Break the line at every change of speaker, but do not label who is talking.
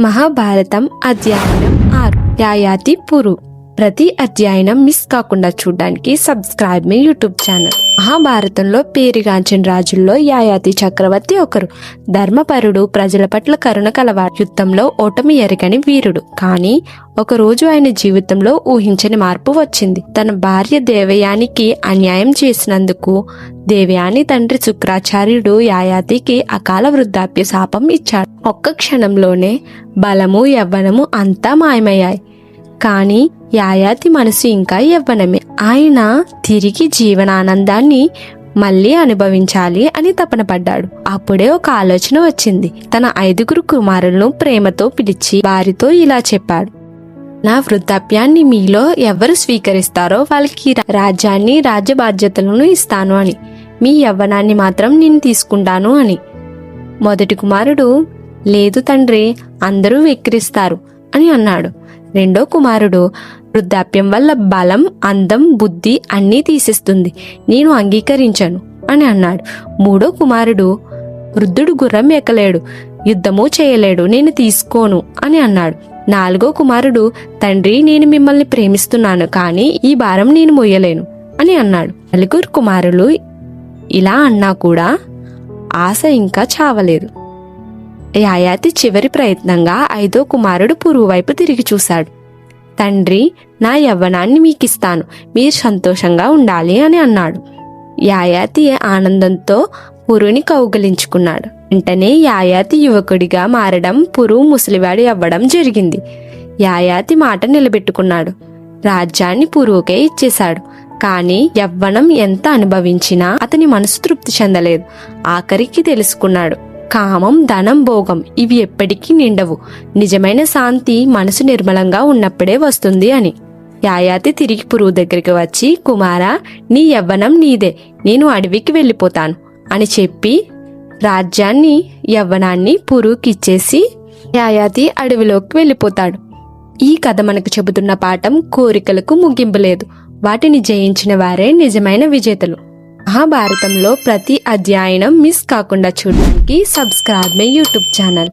మహాభారతం అధ్యయనం ఆరు. యాయాతి పురు ప్రతి అధ్యయనం మిస్ కాకుండా చూడడానికి సబ్స్క్రైబ్ మీ యూట్యూబ్ ఛానల్. మహాభారతంలో పేరుగాంచిన రాజుల్లో యాయాతి చక్రవర్తి ఒకరు. ధర్మపరుడు ప్రజల పట్ల కరుణ కలవాడు. యుద్ధంలో ఓటమి ఎరగని వీరుడు. కానీ ఒకరోజు ఆయన జీవితంలో ఊహించని మార్పు వచ్చింది. తన భార్య దేవయానికి అన్యాయం చేసినందుకు దేవయాని తండ్రి శుక్రాచార్యుడు యాయాతికి అకాల వృద్ధాప్య శాపం ఇచ్చాడు. ఒక్క క్షణంలోనే బలము యవ్వనము అంతా మాయమయ్యాయి. కానీ యాయాతి మనసు ఇంకా యవ్వనమే. ఆయన తిరిగి జీవనానందాన్ని మళ్ళీ అనుభవించాలి అని తపన పడ్డాడు. అప్పుడే ఒక ఆలోచన వచ్చింది. తన ఐదుగురు కుమారులను ప్రేమతో పిలిచి వారితో ఇలా చెప్పాడు. నా వృద్ధాప్యాన్ని మీలో ఎవరు స్వీకరిస్తారో వాళ్ళకి రాజ్యాన్ని రాజ్య బాధ్యతలను ఇస్తాను అని. మీ యవ్వనాన్ని మాత్రం నేను తీసుకుంటాను అని. మొదటి కుమారుడు లేదు తండ్రి అందరూ వెక్కిరిస్తారు అని అన్నాడు. రెండో కుమారుడు. వృద్ధాప్యం వల్ల బలం అందం బుద్ధి అన్నీ తీసేస్తుంది. నేను అంగీకరించను అని అన్నాడు. మూడో కుమారుడు. వృద్ధుడు గుర్రం ఎక్కలేడు. యుద్ధము చేయలేడు. నేను తీసుకోను అని అన్నాడు. నాలుగో కుమారుడు. తండ్రి నేను మిమ్మల్ని ప్రేమిస్తున్నాను కానీ ఈ భారం నేను మొయ్యలేను అని అన్నాడు. నలుగురు కుమారులు ఇలా అన్నా కూడా ఆశ ఇంకా చావలేదు. యాయాతి చివరి ప్రయత్నంగా ఐదో కుమారుడు పురుగు వైపు తిరిగి చూశాడు. తండ్రి నా యవ్వనాన్ని మీకిస్తాను. మీరు సంతోషంగా ఉండాలి అని అన్నాడు. యాయాతి ఆనందంతో పురుని కౌగలించుకున్నాడు. వెంటనే యాయాతి యువకుడిగా మారడం పురు ముసలివాడి అవ్వడం జరిగింది. యాయాతి మాట నిలబెట్టుకున్నాడు. రాజ్యాన్ని పురువుకే ఇచ్చేశాడు. కానీ యవ్వనం ఎంత అనుభవించినా అతని మనసు తృప్తి చెందలేదు. ఆఖరికి తెలుసుకున్నాడు. కామం ధనం భోగం ఇవి ఎప్పటికీ నిండవు. నిజమైన శాంతి మనసు నిర్మలంగా ఉన్నప్పుడే వస్తుంది అని. యాయాతి తిరిగి పురుగు దగ్గరికి వచ్చి కుమారా నీ యవ్వనం నీదే. నేను అడవికి వెళ్ళిపోతాను అని చెప్పి రాజ్యాన్ని యవ్వనాన్ని పురుగుకిచ్చేసి యాయాతి అడవిలోకి వెళ్ళిపోతాడు. ఈ కథ మనకు చెబుతున్న పాఠం కోరికలకు ముగింపు లేదు. వాటిని జయించిన వారే నిజమైన విజేతలు. మహాభారతంలో ప్రతి అధ్యాయనం మిస్ కాకుండా చూడడానికి సబ్స్క్రైబ్ మై యూట్యూబ్ ఛానల్.